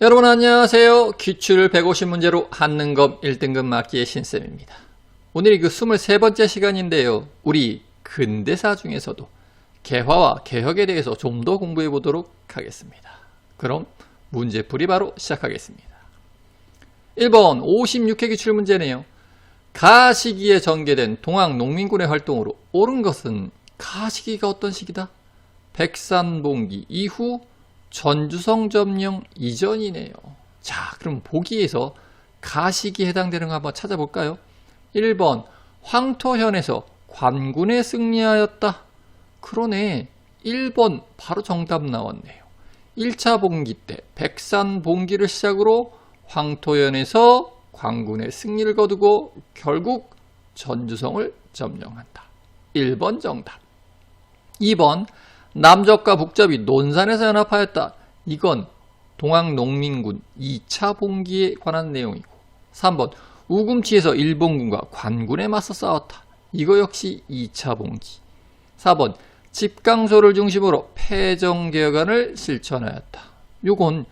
여러분 안녕하세요. 기출 150문제로 한능검 1등급 맞기의 신쌤입니다. 오늘이 그 23번째 시간인데요. 우리 근대사 중에서도 개화와 개혁에 대해서 좀 더 공부해 보도록 하겠습니다. 그럼 문제풀이 바로 시작하겠습니다. 1번 56회 기출 문제네요. 가 시기에 전개된 동학 농민군의 활동으로 옳은 것은 가 시기가 어떤 시기다? 백산봉기 이후 전주성 점령 이전이네요. 자, 그럼 보기에서 가시기에 해당되는 거 한번 찾아볼까요? 1번 황토현에서 관군에 승리하였다. 그러네. 1번 바로 정답 나왔네요. 1차 봉기 때 백산 봉기를 시작으로 황토현에서 관군의 승리를 거두고 결국 전주성을 점령한다. 1번 정답. 2번 남적과 북적이 논산에서 연합하였다. 이건 동학농민군 2차 봉기에 관한 내용이고 3번 우금치에서 일본군과 관군에 맞서 싸웠다. 이거 역시 2차 봉기. 4번 집강소를 중심으로 패정개혁안을 실천하였다. 요건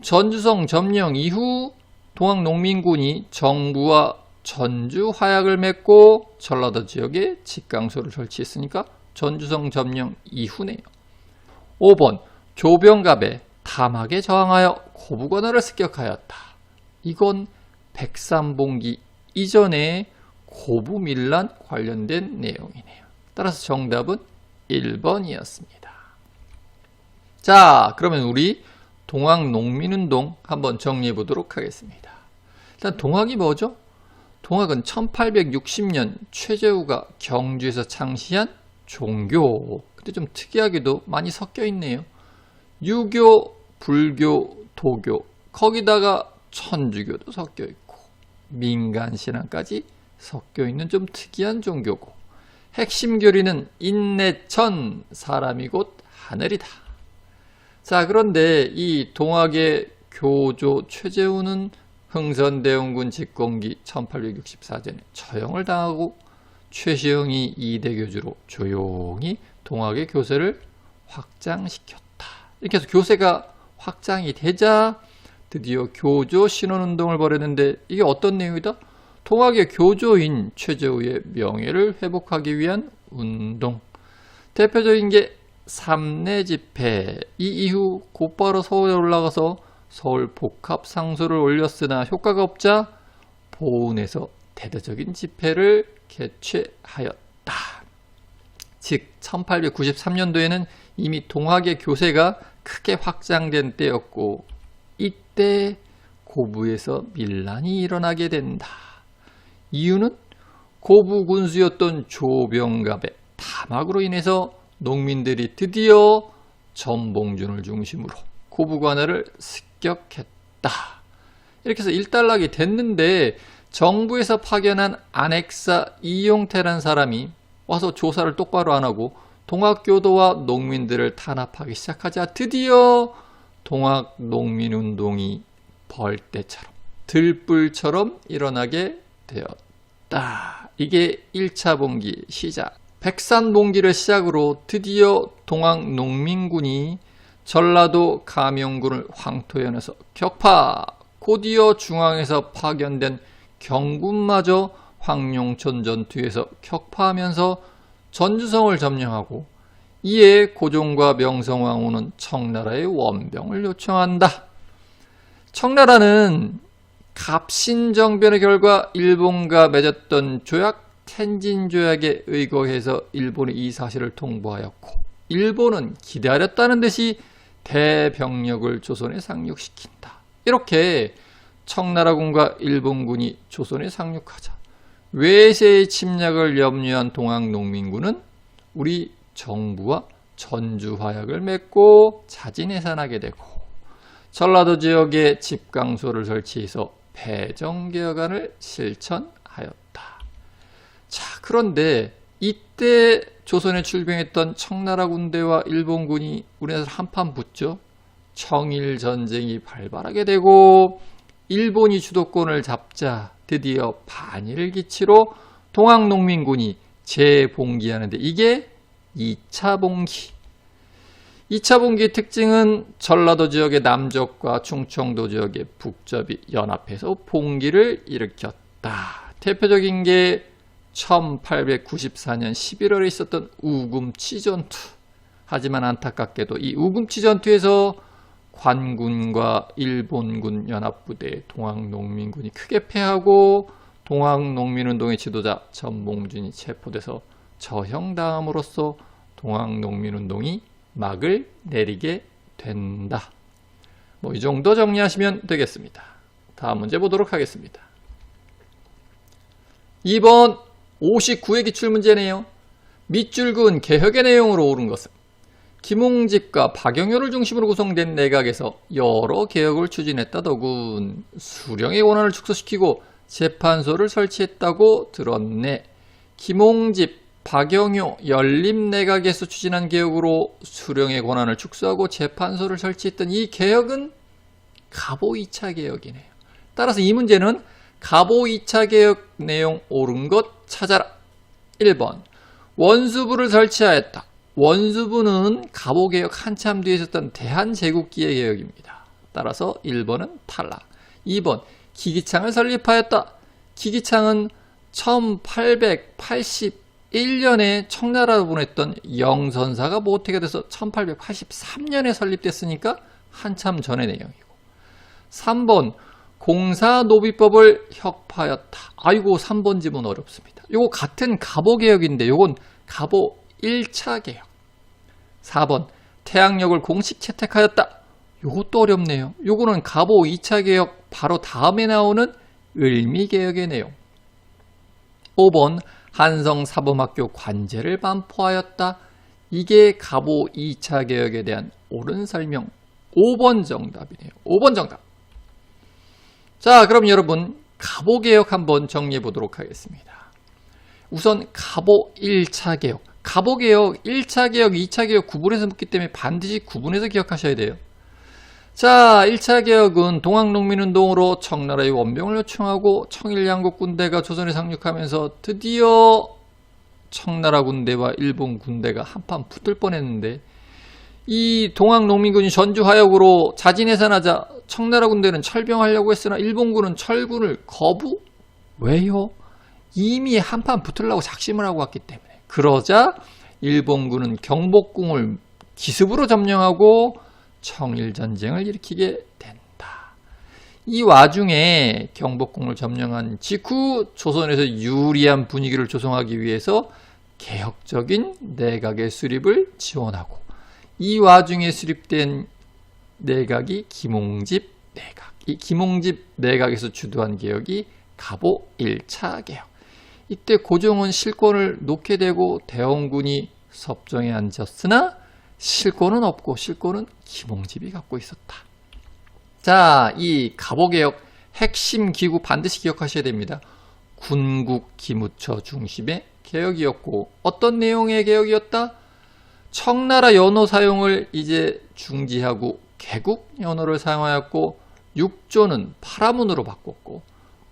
전주성 점령 이후 동학농민군이 정부와 전주 화약을 맺고 전라도 지역에 집강소를 설치했으니까 전주성 점령 이후네요. 5번 조병갑에 탐하게 저항하여 고부관어를 습격하였다. 이건 백삼봉기 이전에 고부밀란 관련된 내용이네요. 따라서 정답은 1번이었습니다. 자, 그러면 우리 동학농민운동 한번 정리해 보도록 하겠습니다. 일단 동학이 뭐죠? 동학은 1860년 최재우가 경주에서 창시한 종교. 근데 좀 특이하게도 많이 섞여 있네요. 유교, 불교, 도교, 거기다가 천주교도 섞여 있고, 민간 신앙까지 섞여 있는 좀 특이한 종교고, 핵심 교리는 인내천, 사람이 곧 하늘이다. 자, 그런데 이 동학의 교조 최재우는 흥선대원군 집권기 1864년에 처형을 당하고 최시영이 이대 교주로 조용히 동학의 교세를 확장시켰다. 이렇게 해서 교세가 확장이 되자 드디어 교조 신원운동을 벌였는데 이게 어떤 내용이다? 동학의 교조인 최재우의 명예를 회복하기 위한 운동. 대표적인 게 삼내 집회. 이 이후 곧바로 서울에 올라가서 서울 복합 상소를 올렸으나 효과가 없자 보은에서 대대적인 집회를 개최하였다. 즉 1893년도에는 이미 동학의 교세가 크게 확장된 때였고 이때 고부에서 밀란이 일어나게 된다. 이유는 고부 군수였던 조병갑의 탐악으로 인해서 농민들이 드디어 전봉준을 중심으로 고부 관할을 습격했다. 이렇게 해서 일단락이 됐는데 정부에서 파견한 안핵사 이용태란 사람이 와서 조사를 똑바로 안 하고 동학교도와 농민들을 탄압하기 시작하자 드디어 동학 농민운동이 벌떼처럼 들불처럼 일어나게 되었다. 이게 1차 봉기 시작. 백산 봉기를 시작으로 드디어 동학 농민군이 전라도 가명군을 황토현에서 격파, 곧이어 중앙에서 파견된 경군마저 황룡천 전투에서 격파하면서 전주성을 점령하고 이에 고종과 명성왕후는 청나라의 원병을 요청한다. 청나라는 갑신정변의 결과 일본과 맺었던 조약 텐진 조약에 의거해서 일본에 이 사실을 통보하였고 일본은 기다렸다는 듯이 대병력을 조선에 상륙시킨다. 이렇게 청나라군과 일본군이 조선에 상륙하자 외세의 침략을 염려한 동학 농민군은 우리 정부와 전주 화약을 맺고 자진해산하게 되고 전라도 지역에 집강소를 설치해서 배정개혁안을 실천하였다. 자, 그런데 이때 조선에 출병했던 청나라 군대와 일본군이 우리나라 한판 붙죠. 청일 전쟁이 발발하게 되고 일본이 주도권을 잡자 드디어 반일 기치로 동학농민군이 재봉기하는데 이게 2차 봉기. 2차 분기의 특징은 전라도 지역의 남접과 충청도 지역의 북접이 연합해서 봉기를 일으켰다. 대표적인 게 1894년 11월에 있었던 우금치 전투. 하지만 안타깝게도 이 우금치 전투에서 관군과 일본군 연합부대 동학농민군이 크게 패하고 동학농민운동의 지도자 전몽준이 체포돼서 저형당함으로써 동학농민운동이 막을 내리게 된다. 뭐 이 정도 정리하시면 되겠습니다. 다음 문제 보도록 하겠습니다. 2번 59회 기출문제네요. 밑줄 그은 개혁의 내용으로 옳은 것은 김웅집과 박영효를 중심으로 구성된 내각에서 여러 개혁을 추진했다더군. 수령의 권한을 축소시키고 재판소를 설치했다고 들었네. 김홍집, 박영효, 연립내각에서 추진한 개혁으로 수령의 권한을 축소하고 재판소를 설치했던 이 개혁은 가보 2차 개혁이네요. 따라서 이 문제는 가보 2차 개혁 내용 옳은 것 찾아라. 1번 원수부를 설치하였다. 원수부는 가보 개혁 한참 뒤에 있었던 대한제국기의 개혁입니다. 따라서 1번은 탈락. 2번 기기창을 설립하였다. 기기창은 1881년에 청나라로 보냈던 영선사가 모태가 돼서 1883년에 설립됐으니까 한참 전의 내용이고 3번 공사노비법을 혁파하였다. 아이고 3번 지문 어렵습니다. 요거 같은 가보개혁인데 요건 가보 1차 개혁 4번 태양력을 공식 채택하였다. 요것도 어렵네요. 요거는 가보 2차 개혁 바로 다음에 나오는 을미 개혁의 내용 5번 한성사범학교 관제를 반포하였다. 이게 가보 2차 개혁에 대한 옳은 설명 5번 정답이네요. 5번 정답. 자, 그럼 여러분 가보 개혁 한번 정리해 보도록 하겠습니다. 우선 가보 1차 개혁. 가보 개혁 1차 개혁, 2차 개혁 구분해서 묻기 때문에 반드시 구분해서 기억하셔야 돼요. 자, 1차 개혁은 동학농민운동으로 청나라의 원병을 요청하고 청일양국 군대가 조선에 상륙하면서 드디어 청나라 군대와 일본 군대가 한판 붙을 뻔했는데 이 동학농민군이 전주하역으로 자진해산하자 청나라 군대는 철병하려고 했으나 일본군은 철군을 거부? 왜요? 이미 한판 붙으려고 작심을 하고 왔기 때문에 그러자 일본군은 경복궁을 기습으로 점령하고 청일전쟁을 일으키게 된다. 이 와중에 경복궁을 점령한 직후 조선에서 유리한 분위기를 조성하기 위해서 개혁적인 내각의 수립을 지원하고 이 와중에 수립된 내각이 김홍집 내각. 이 김홍집 내각에서 주도한 개혁이 가보 1차 개혁. 이때 고종은 실권을 놓게 되고 대원군이 섭정에 앉았으나 실권은 없고 실권은 김홍집이 갖고 있었다. 자, 이 가보개혁 핵심 기구 반드시 기억하셔야 됩니다. 군국 기무처 중심의 개혁이었고 어떤 내용의 개혁이었다? 청나라 연호 사용을 이제 중지하고 개국 연호를 사용하였고 육조는 파라문으로 바꿨고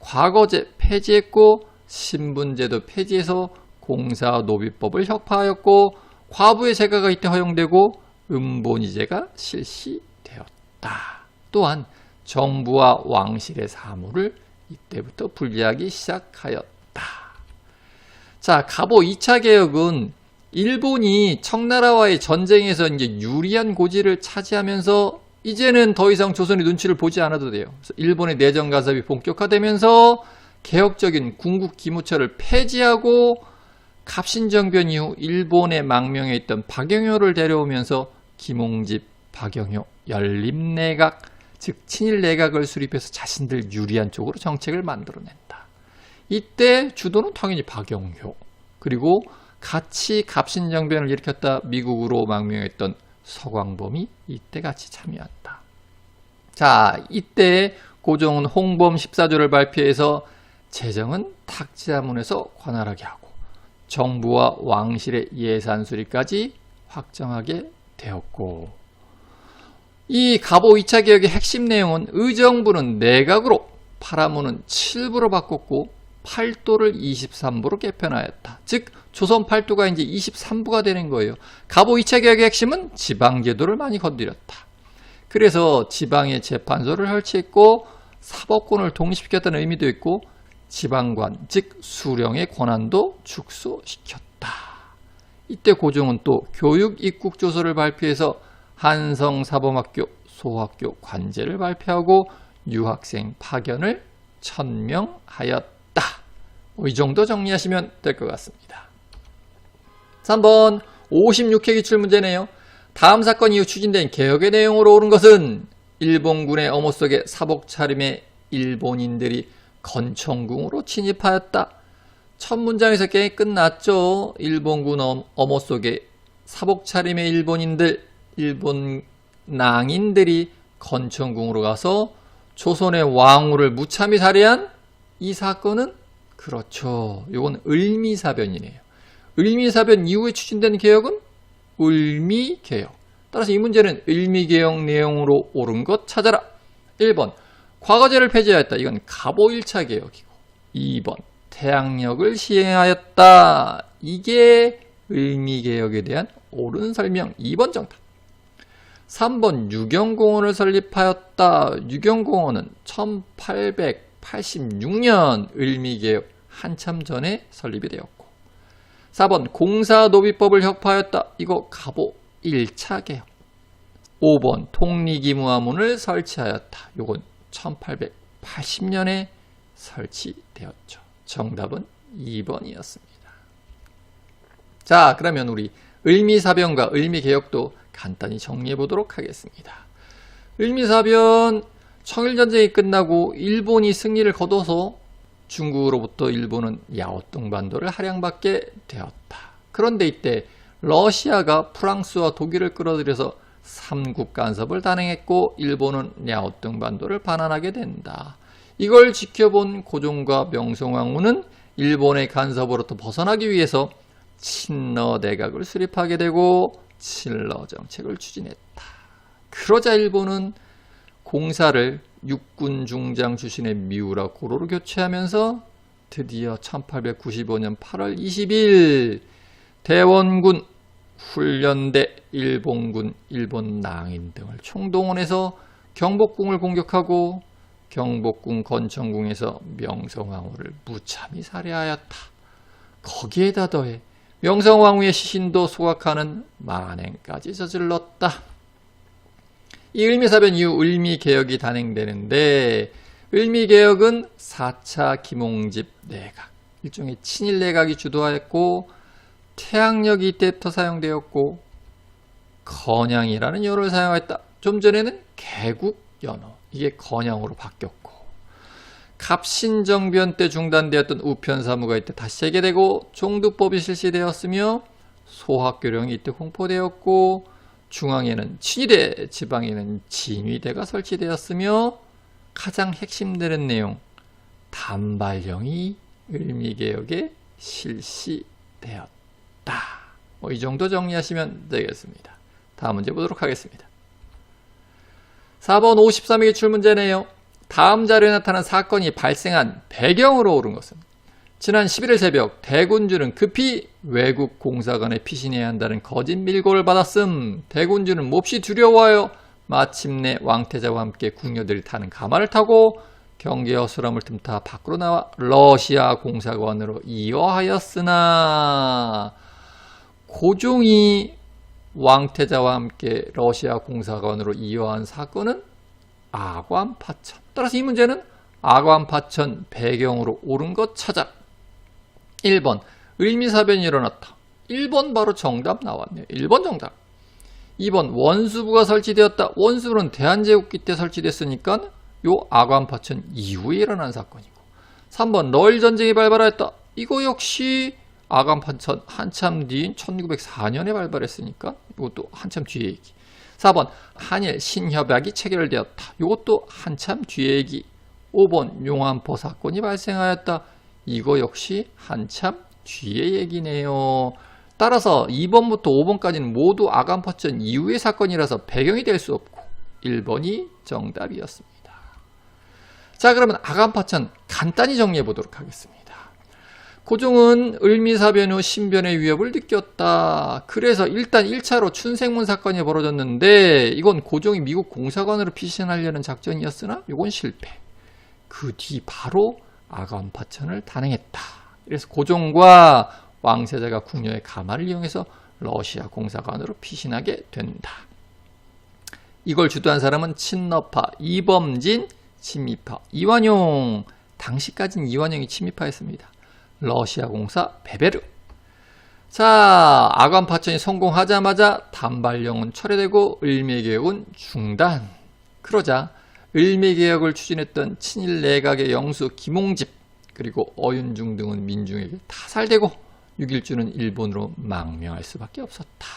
과거제 폐지했고 신분제도 폐지해서 공사노비법을 혁파하였고 과부의 제가가 이때 허용되고 음본이제가 실시되었다. 또한 정부와 왕실의 사무를 이때부터 분리하기 시작하였다. 자, 가보 2차 개혁은 일본이 청나라와의 전쟁에서 이제 유리한 고지를 차지하면서 이제는 더 이상 조선의 눈치를 보지 않아도 돼요. 일본의 내정 가섭이 본격화되면서 개혁적인 궁국 기무처를 폐지하고 갑신정변 이후 일본의 망명에 있던 박영효를 데려오면서 김홍집, 박영효, 연립내각, 즉 친일내각을 수립해서 자신들 유리한 쪽으로 정책을 만들어낸다. 이때 주도는 당연히 박영효, 그리고 같이 갑신정변을 일으켰다 미국으로 망명했던 서광범이 이때 같이 참여한다. 자, 이때 고종은 홍범 14조를 발표해서 재정은 탁지자문에서 관할하게 하고 정부와 왕실의 예산 수립까지 확정하게 되었고 이 가보 2차 개혁의 핵심 내용은 의정부는 내각으로 파라문은 칠부로 바꿨고 팔도를 23부로 개편하였다. 즉 조선 팔도가 이제 23부가 되는 거예요. 갑오 2차 개혁의 핵심은 지방제도를 많이 건드렸다. 그래서 지방에 재판소를 설치했고 사법권을 독립시켰다는 의미도 있고 지방관 즉 수령의 권한도 축소시켰다. 이때 고종은 또 교육 입국 조서를 발표해서 한성사범학교 소학교 관제를 발표하고 유학생 파견을 천명하였다. 뭐 이 정도 정리하시면 될 것 같습니다. 3번 56회 기출 문제네요. 다음 사건 이후 추진된 개혁의 내용으로 옳은 것은 일본군의 어머 속에 사복 차림의 일본인들이 건청궁으로 침입하였다. 첫 문장에서 게임 끝났죠. 일본군 엄- 어머 속에 사복 차림의 일본인들, 일본 낭인들이 건청궁으로 가서 조선의 왕후를 무참히 살해한 이 사건은 그렇죠. 이건 을미사변이네요. 을미사변 이후에 추진된 개혁은 을미개혁. 따라서 이 문제는 을미개혁 내용으로 옳은 것 찾아라. 1번 과거제를 폐지하였다. 이건 갑오 1차 개혁이고 2번 태양력을 시행하였다. 이게 을미개혁에 대한 옳은 설명 2번 정답. 3번 유경공원을 설립하였다. 유경공원은 1886년 을미개혁 한참 전에 설립이 되었고 4번 공사노비법을 혁파하였다. 이거 갑오 1차 개혁 5번 통리기무화문을 설치하였다. 요건 1880년에 설치되었죠. 정답은 2번이었습니다. 자, 그러면 우리 을미사변과 을미개혁도 간단히 정리해 보도록 하겠습니다. 을미사변 청일전쟁이 끝나고 일본이 승리를 거둬서 중국으로부터 일본은 야오tung 반도를 할양받게 되었다. 그런데 이때 러시아가 프랑스와 독일을 끌어들여서 삼국 간섭을 단행했고 일본은 야오tung 반도를 반환하게 된다. 이걸 지켜본 고종과 명성황후는 일본의 간섭으로부터 벗어나기 위해서 친러 내각을 수립하게 되고 친러 정책을 추진했다. 그러자 일본은 공사를 육군 중장 출신의 미우라 고로로 교체하면서 드디어 1895년 8월 20일 대원군, 훈련대, 일본군, 일본 낭인 등을 총동원해서 경복궁을 공격하고 경복궁 건청궁에서 명성황후를 무참히 살해하였다. 거기에다 더해 명성황후의 시신도 소각하는 만행까지 저질렀다. 이 을미사변 이후 을미개혁이 단행되는데 을미개혁은 4차 김홍집 내각, 일종의 친일 내각이 주도하였고 태양력이 이때부터 사용되었고 건양이라는 연어를 사용했다. 좀 전에는 개국 연어, 이게 건양으로 바뀌었고 갑신정변 때 중단되었던 우편사무가 이때 다시 재개되고 종두법이 실시되었으며 소학교령이 이때 공포되었고 중앙에는 친위대, 지방에는 진위대가 설치되었으며 가장 핵심되는 내용 단발령이 을미개혁에 실시되었다. 뭐 이 정도 정리하시면 되겠습니다. 다음 문제 보도록 하겠습니다. 4번 53의 기출문제네요. 다음 자료에 나타난 사건이 발생한 배경으로 옳은 것은 지난 11일 새벽 대군주는 급히 외국 공사관에 피신해야 한다는 거짓 밀고를 받았음. 대군주는 몹시 두려워하여 마침내 왕태자와 함께 궁녀들이 타는 가마를 타고 경계 어수람을 틈타 밖으로 나와 러시아 공사관으로 이어하였으나 고종이 왕태자와 함께 러시아 공사관으로 이어한 사건은 아관파천. 따라서 이 문제는 아관파천 배경으로 옳은 것 찾아. 1번 을미사변이 일어났다. 1번 바로 정답 나왔네요. 1번 정답. 2번 원수부가 설치되었다. 원수부는 대한제국기 때 설치됐으니까 요 아관파천 이후에 일어난 사건이고 3번 널 전쟁이 발발하였다. 이거 역시 아관파천 한참 뒤인 1904년에 발발했으니까 이것도 한참 뒤에 얘기. 4번 한일 신협약이 체결되었다. 이것도 한참 뒤에 얘기. 5번 용안포 사건이 발생하였다. 이거 역시 한참 뒤의 얘기네요. 따라서 2번부터 5번까지는 모두 아간파천 이후의 사건이라서 배경이 될 수 없고 1번이 정답이었습니다. 자, 그러면 아간파천 간단히 정리해 보도록 하겠습니다. 고종은 을미사변 후 신변의 위협을 느꼈다. 그래서 일단 1차로 춘생문 사건이 벌어졌는데 이건 고종이 미국 공사관으로 피신하려는 작전이었으나 이건 실패. 그 뒤 바로 아간파천을 단행했다. 그래서 고종과 왕세자가 궁녀의 가마를 이용해서 러시아 공사관으로 피신하게 된다. 이걸 주도한 사람은 친러파 이범진, 친미파 이완용. 당시까지는 이완용이 친미파였습니다. 러시아 공사 베베르. 자, 아관 파천이 성공하자마자 단발령은 철회되고 을미개혁은 중단. 그러자 을미개혁을 추진했던 친일 내각의 영수 김홍집 그리고 어윤중 등은 민중에게 타살되고 6일주는 일본으로 망명할 수밖에 없었다.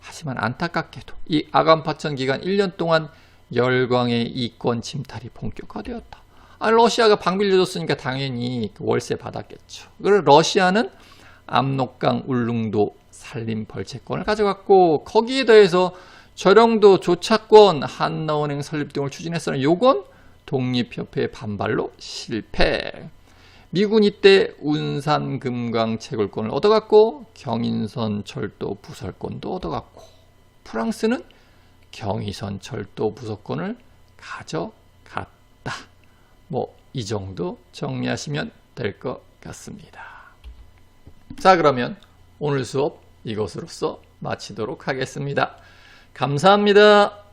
하지만 안타깝게도 이 아간 파천 기간 1년 동안 열광의 이권 침탈이 본격화되었다. 아, 러시아가 방 빌려줬으니까 당연히 그 월세 받았겠죠. 그리고 러시아는 압록강 울릉도 산림 벌채권을 가져갔고 거기에 더해서 저령도 조차권 한나은행 설립 등을 추진했으나 요건 독립협회의 반발로 실패. 미군 이때 운산 금강 채굴권을 얻어갔고 경인선 철도 부설권도 얻어갔고 프랑스는 경의선 철도 부설권을 가져갔다. 뭐 이 정도 정리하시면 될 것 같습니다. 자 그러면 오늘 수업 이것으로써 마치도록 하겠습니다. 감사합니다.